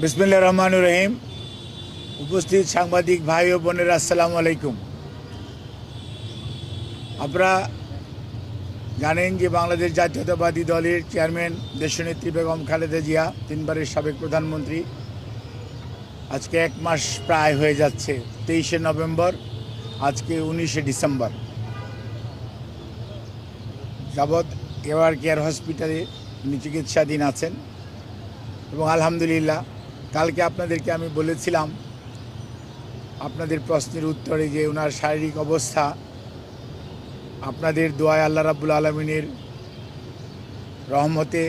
বিসমিল্লা রহমান রহিম। উপস্থিত সাংবাদিক ভাই ও বোনেরা, আসসালামু আলাইকুম। আপনারা জানেন যে বাংলাদেশ জাতীয়তাবাদী দলের চেয়ারম্যান দেশনেত্রী বেগম খালেদা জিয়া, তিনবারের সাবেক প্রধানমন্ত্রী। আজকে এক মাস প্রায় হয়ে যাচ্ছে, তেইশে নভেম্বর, আজকে উনিশে ডিসেম্বর। যাবৎ এবার কেয়ার হসপিটালে উনি চিকিৎসাধীন আছেন। এবং আলহামদুলিল্লাহ, কালকে আপনাদেরকে আমি বলেছিলাম, আপনাদের প্রশ্নের উত্তরে যে ওনার শারীরিক অবস্থা, আপনাদের দোয়ায় আল্লাহ রাবুল আলমিনের রহমতে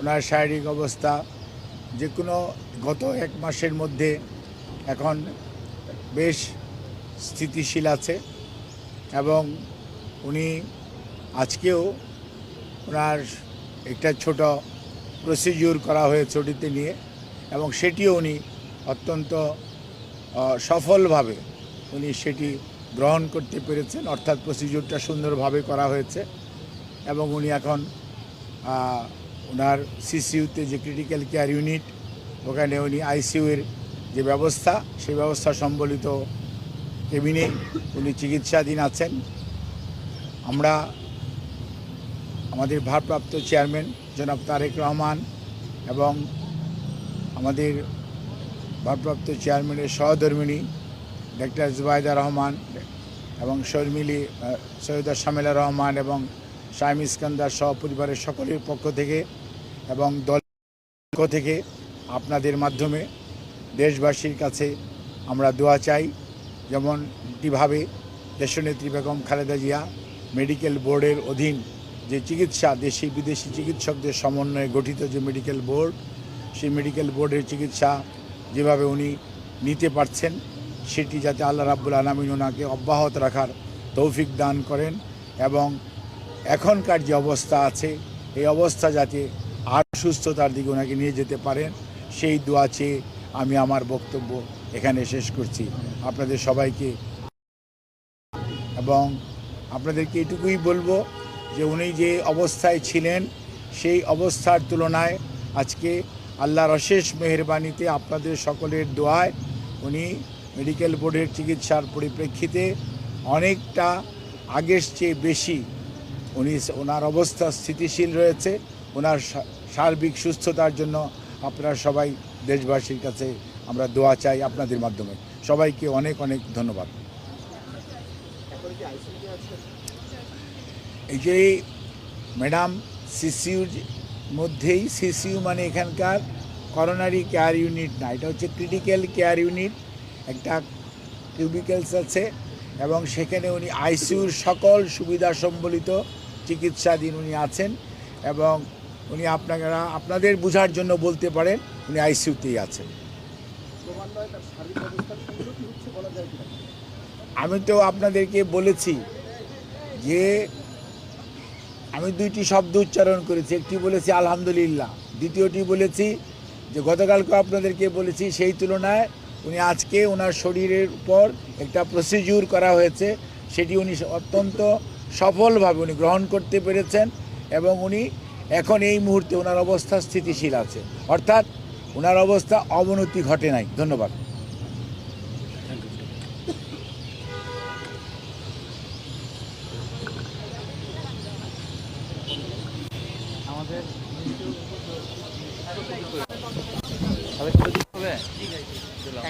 ওনার শারীরিক অবস্থা যে কোনো গত এক মাসের মধ্যে এখন বেশ স্থিতিশীল আছে এবং উনি আজকেও ওনার একটা ছোট প্রসিডিউর করা হয়েছে ওটিতে নিয়ে এবং সেটিও উনি অত্যন্ত সফলভাবে উনি সেটি গ্রহণ করতে পেরেছেন। অর্থাৎ প্রসিডিউরটা সুন্দরভাবে করা হয়েছে এবং উনি এখন ওনার সিসিউতে যে ক্রিটিক্যাল কেয়ার ইউনিট ওখানে উনি আইসিইউয়ের যে ব্যবস্থা, সেই ব্যবস্থা সম্বলিত কেবিনে উনি চিকিৎসাধীন আছেন। আমরা আমাদের ভারপ্রাপ্ত চেয়ারম্যান জনাব তারেক রহমান এবং আমাদের ভারপ্রাপ্ত চেয়ারম্যানের সহধর্মিণী ডাক্তার জুবাইদা রহমান এবং শর্মিলি সৈয়দা শামিলা রহমান এবং শাহিম ইস্কান্দার সহ পরিবারের সকলের পক্ষ থেকে এবং দল পক্ষ থেকে আপনাদের মাধ্যমে দেশবাসীর কাছে আমরা দোয়া চাই। যেমন যেভাবে দেশনেত্রী বেগম খালেদা জিয়া মেডিকেল বোর্ডের অধীন যে চিকিৎসা দেশি বিদেশি চিকিৎসকদের সমন্বয়ে গঠিত যে মেডিকেল বোর্ড সেই মেডিকেল বোর্ডের চিকিৎসা যেভাবে উনি নিতে পারছেন, সেটি যাতে আল্লাহ রাব্বুল আলমিন ওনাকে অব্যাহত রাখার তৌফিক দান করেন এবং এখনকার যে অবস্থা আছে, এই অবস্থা যাতে আর সুস্থতার দিকে ওনাকে নিয়ে যেতে পারেন সেই দোয়া চেয়ে আমি আমার বক্তব্য এখানে শেষ করছি। আপনাদের সবাইকে এবং আপনাদেরকে এটুকুই বলব যে উনি যে অবস্থায় ছিলেন, সেই অবস্থার তুলনায় আজকে আল্লাহর অশেষ মেহরবানিতে আপনাদের সকলের দোয়ায় উনি মেডিকেল বোর্ডের চিকিৎসার পরিপ্রেক্ষিতে অনেকটা আগের চেয়ে বেশি উনি ওনার অবস্থা স্থিতিশীল রয়েছে, ওনার সার্বিক সুস্থতার জন্য আপনারা সবাই দেশবাসীর কাছে আমরা দোয়া চাই আপনাদের মাধ্যমে। সবাইকে অনেক অনেক ধন্যবাদ। এই যে ম্যাডাম সিসিউর মধ্যেই, সিসিউ মানে এখানকার করোনারি কেয়ার ইউনিট না, এটা হচ্ছে ক্রিটিক্যাল কেয়ার ইউনিট একটা কিউবিকেলস আছে, এবং সেখানে উনি আইসিউর সকল সুবিধা সম্বলিত চিকিৎসাধীন উনি আছেন, এবং উনি আপনারা, আপনাদের বোঝার জন্য বলতে পারেন উনি আইসিউতেই আছেন। আমি তো আপনাদেরকে বলেছি যে আমি দুইটি শব্দ উচ্চারণ করেছি, একটি বলেছি আলহামদুলিল্লাহ, দ্বিতীয়টি বলেছি যে গতকালকে আপনাদেরকে বলেছি সেই তুলনায় উনি আজকে ওনার শরীরের উপর একটা প্রসিডিউর করা হয়েছে, সেটি উনি অত্যন্ত সফলভাবে উনি গ্রহণ করতে পেরেছেন এবং উনি এখন এই মুহূর্তে ওনার অবস্থা স্থিতিশীল আছে। অর্থাৎ ওনার অবস্থা অবনতি ঘটে নাই। ধন্যবাদ।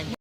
ইউ